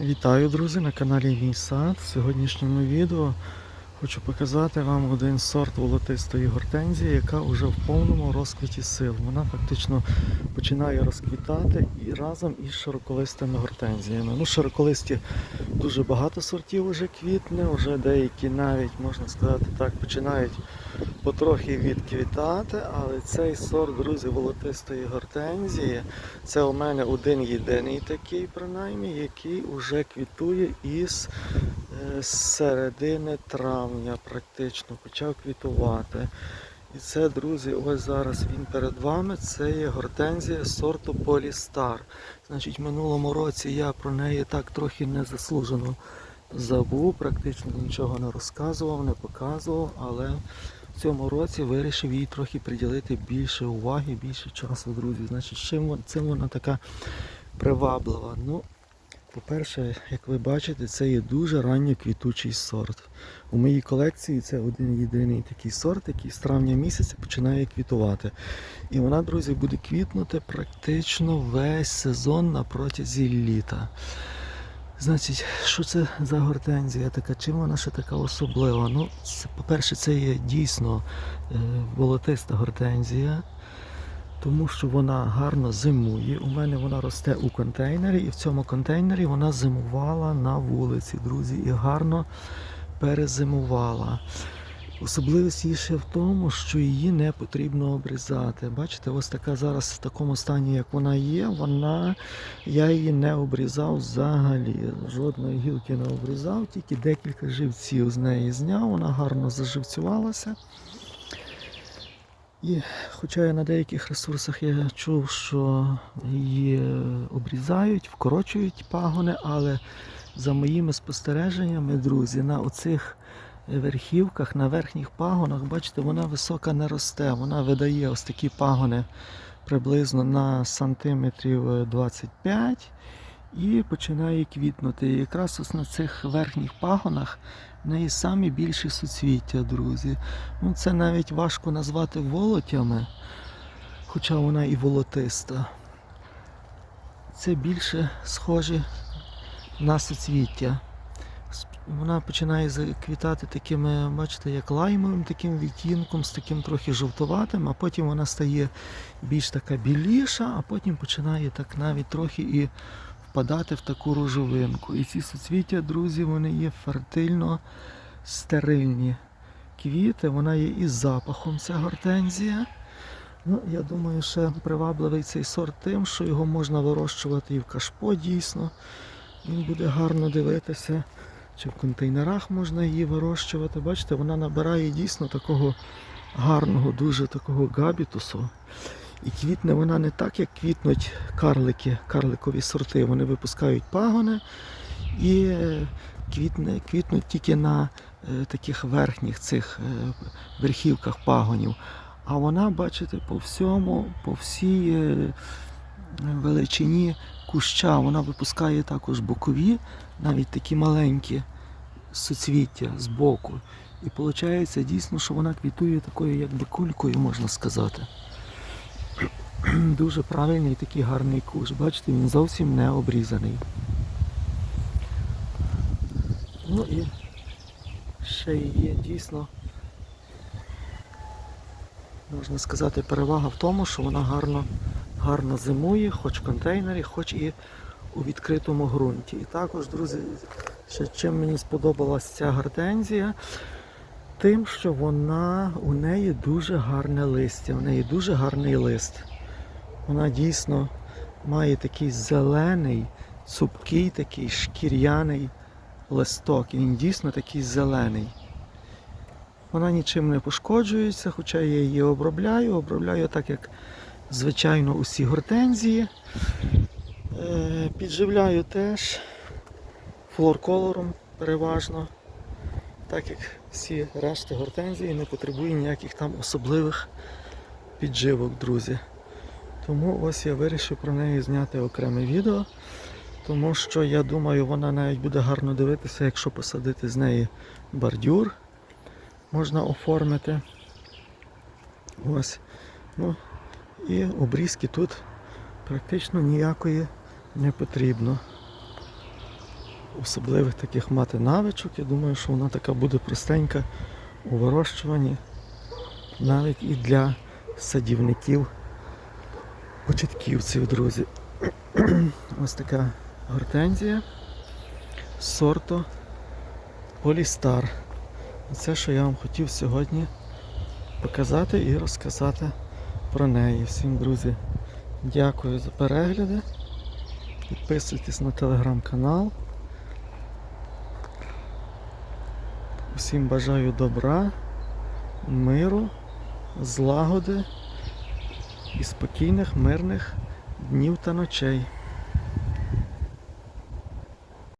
Вітаю, друзі, на каналі Мій сад. В сьогоднішньому відео хочу показати вам один сорт волотистої гортензії, яка вже в повному розквіті сил. Вона фактично починає розквітати і разом із широколистими гортензіями. Ну, широколисті дуже багато сортів вже квітне, вже деякі навіть, можна сказати так, починають потрохи відквітати, але цей сорт, друзі, волотистої гортензії, це у мене один єдиний такий, принаймні, який уже квітує із е, середини травня, практично почав квітувати. І це, друзі, ось зараз він перед вами. Це є гортензія сорту Полістар. Значить, минулому році я про неї так трохи незаслужено забув, практично нічого не розказував, не показував, але в цьому році вирішив їй трохи приділити більше уваги, більше часу, друзі. Значить, чим цим вона така приваблива? Ну, по-перше, як ви бачите, це є дуже ранньоквітучий сорт. У моїй колекції це один єдиний такий сорт, який з травня місяця починає квітувати. І вона, друзі, буде квітнути практично весь сезон на протязі літа. Значить, що це за гортензія така? Чим вона ще така особлива? Ну, по-перше, це є дійсно е, волотиста гортензія, тому що вона гарно зимує. У мене вона росте у контейнері, і в цьому контейнері вона зимувала на вулиці, друзі, і гарно перезимувала. Особливість її ще в тому, що її не потрібно обрізати. Бачите, ось така зараз в такому стані, як вона є, вона, я її не обрізав взагалі. Жодної гілки не обрізав, тільки декілька живців з неї зняв, вона гарно заживцювалася. І хоча я на деяких ресурсах я чув, що її обрізають, вкорочують пагони, але за моїми спостереженнями, друзі, на оцих верхівках, на верхніх пагонах, бачите, вона висока не росте. Вона видає ось такі пагони приблизно на сантиметрів е, 25 і починає квітнути. І якраз ось на цих верхніх пагонах в неї самі більші суцвіття, друзі. Ну, це навіть важко назвати волотями, хоча вона і волотиста. Це більше схоже на суцвіття. Вона починає заквітати такими, бачите, як лаймовим таким відтінком, з таким трохи жовтуватим, а потім вона стає більш така біліша, а потім починає так навіть трохи і впадати в таку рожовинку. І ці суцвіття, друзі, вони є фертильно стерильні квіти, вона є із запахом, ця гортензія. Ну, я думаю, ще привабливий цей сорт тим, що його можна вирощувати і в кашпо дійсно. Він буде гарно дивитися. Чи в контейнерах можна її вирощувати. Бачите, вона набирає дійсно такого гарного, дуже такого габітусу. І квітне вона не так, як квітнуть карлики, карликові сорти. Вони випускають пагони і е, квітне, квітнуть тільки на е, таких верхніх цих е, верхівках пагонів. А вона, бачите, по всьому, по всій величині куща, вона випускає також бокові, навіть такі маленькі суцвіття з боку. І виходить дійсно, що вона квітує такою якби кулькою, можна сказати. Дуже правильний такий гарний кущ. Бачите, він зовсім не обрізаний. Ну і ще є дійсно, можна сказати, перевага в тому, що вона гарно, гарно зимує, хоч в контейнері, хоч і у відкритому ґрунті. І також, друзі, ще чим мені сподобалася ця гортензія, тим, що вона у неї дуже гарне листя, у неї дуже гарний лист. Вона дійсно має такий зелений, цупкий, такий шкіряний листок. І він дійсно такий зелений. Вона нічим не пошкоджується, хоча я її обробляю. Обробляю так, як звичайно усі гортензії. Е, Підживляю теж флорколором переважно, так як всі решти гортензії не потребує ніяких там особливих підживок, друзі. Тому ось я вирішив про неї зняти окреме відео, тому що я думаю, вона навіть буде гарно дивитися, якщо посадити з неї бордюр, можна оформити. Ось. Ну, і обрізки тут практично ніякої не потрібно. особливих таких мати навичок. Я думаю, що вона така буде простенька у вирощуванні, навіть і для садівників, початківців, друзі. Ось така гортензія сорту Полістар. Це, що я вам хотів сьогодні показати і розказати про неї. Всім, друзі, дякую за перегляди. Підписуйтесь на телеграм-канал. Усім бажаю добра, миру, злагоди і спокійних, мирних днів та ночей.